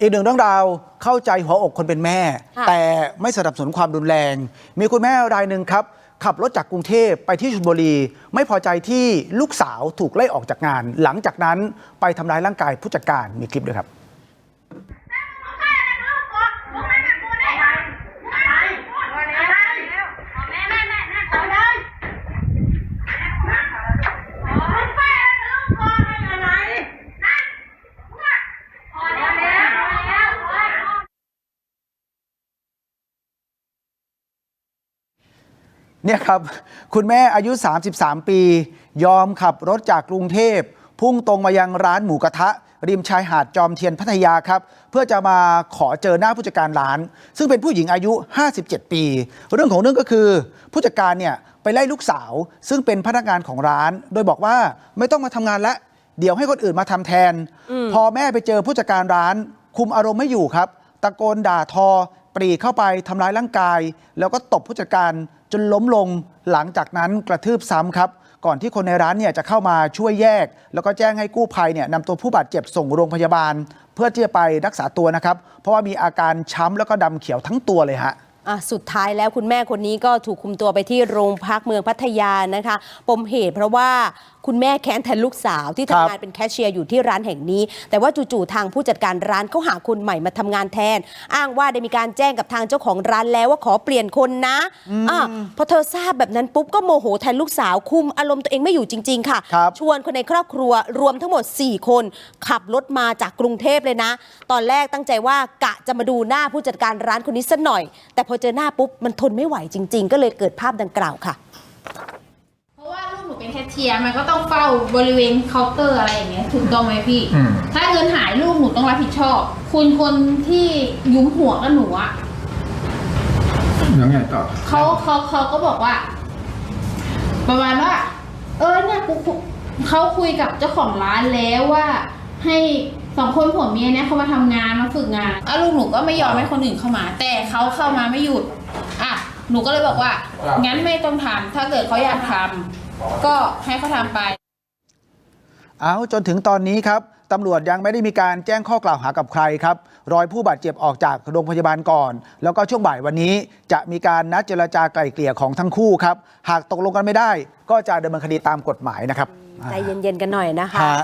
อีกหนึ่งเรื่องราวเข้าใจหัวอกคนเป็นแม่ ค่ะ แต่ไม่สนับสนุนความรุนแรง มีคุณแม่รายหนึ่งครับ ขับรถจากกรุงเทพไปที่ชลบุรี ไม่พอใจที่ลูกสาวถูกไล่ออกจากงาน หลังจากนั้นไปทำร้ายร่างกายผู้จัดการมีคลิปด้วยครับ เนี่ยครับ คุณแม่อายุ 33 ปี ยอมขับรถจากกรุงเทพ พุ่งตรงมายังร้านหมูกระทะ ริมชายหาดจอมเทียนพัทยาครับ เพื่อจะมาขอเจอหน้าผู้จัดการร้าน ซึ่งเป็นผู้หญิงอายุ 57 ปี เรื่องของเรื่องก็คือ ผู้จัดการเนี่ยไปไล่ลูกสาว ซึ่งเป็นพนักงานของร้าน โดยบอกว่าไม่ต้องมาทำงานแล้วเดี๋ยวให้คนอื่นมาทำแทนพอแม่ไปเจอผู้จัดการร้าน คุมอารมณ์ไม่อยู่ครับ ตะโกนด่าทอ ปรีเข้าไปทำร้ายร่างกาย แล้วก็ตบผู้จัดการจนล้มลง หลังจากนั้นกระทืบซ้ำครับ ก่อนที่คนในร้านเนี่ยจะเข้ามาช่วยแยก แล้วก็แจ้งให้กู้ภัยเนี่ยนำตัวผู้บาดเจ็บส่งโรงพยาบาล เพื่อที่จะไปรักษาตัวนะครับ เพราะว่ามีอาการช้ำแล้วก็ดำเขียวทั้งตัวเลยฮะอะ สุดท้ายแล้วคุณแม่คนนี้ก็ถูกคุมตัวไปที่โรงพักเมืองพัทยานะคะ ปมเหตุเพราะว่าคุณแม่แค้นแทนลูกสาวที่ครัทำบงานเป็นแคชเชียร์อยู่ที่ร้านแห่งนี้ แต่ว่าจู่ๆทางผู้จัดการร้านเขาหาคนใหม่มาทำงานแทน อ้างว่าได้มีการแจ้งกับทางเจ้าของร้านแล้วว่าขอเปลี่ยนคนนะอะพอเธอทราบแบบนั้นปุ๊บก็โมโหแทนลูกสาวคุมอารมณ์ตัวเองไม่อยู่จริง ๆ ค่ะครับชวนคนในครอบครัวรวมทั้งหมด 4 คน ขับรถมาจากกรุงเทพเลยนะ ตอนแรกตั้งใจว่ากะ จะมาดูหน้าผู้จัดการร้านคนนี้สักหน่อย แต่พอเจอหน้าปุ๊บมันทนไม่ไหวจริง ๆ ก็เลยเกิดภาพดังกล่าวค่ะ เพราะว่าลูกหนูเป็นแคชเชียร์มันก็ต้องเฝ้าบริเวณเคาน์เตอร์อะไรอย่างเงี้ยถูกต้องไหมพี่ อืม ถ้าเงินหายลูกหนูต้องรับผิดชอบ คุณคนที่ยุ้มหัวกับหนูอะยังไงต่อ เขาเขาเขาก็บอกว่า ประมาณว่า เออเนี่ยกูกูเขาคุยกับเจ้าของร้านแล้วว่า ให้ สองคนผัวเมียเนี่ยเขามาทำงานมาฝึกงานอะลูกหนูก็ไม่ยอมให้คนอื่นเข้ามา แต่เขาเข้ามาไม่หยุดอะหนูก็เลยบอกว่างั้นไม่ต้องทำถ้าเกิดเขาอยากทำก็ให้เขาทำไป เอาจนถึงตอนนี้ครับตำรวจยังไม่ได้มีการแจ้งข้อกล่าวหากับใครครับ รอยผู้บาดเจ็บออกจากโรงพยาบาลก่อน แล้วก็ช่วงบ่ายวันนี้จะมีการนัดเจรจาไกล่เกลี่ยของทั้งคู่ครับ หากตกลงกันไม่ได้ ก็จะดำเนินคดีตามกฎหมายนะครับ ใจเย็นๆกันหน่อยนะคะ ฮะ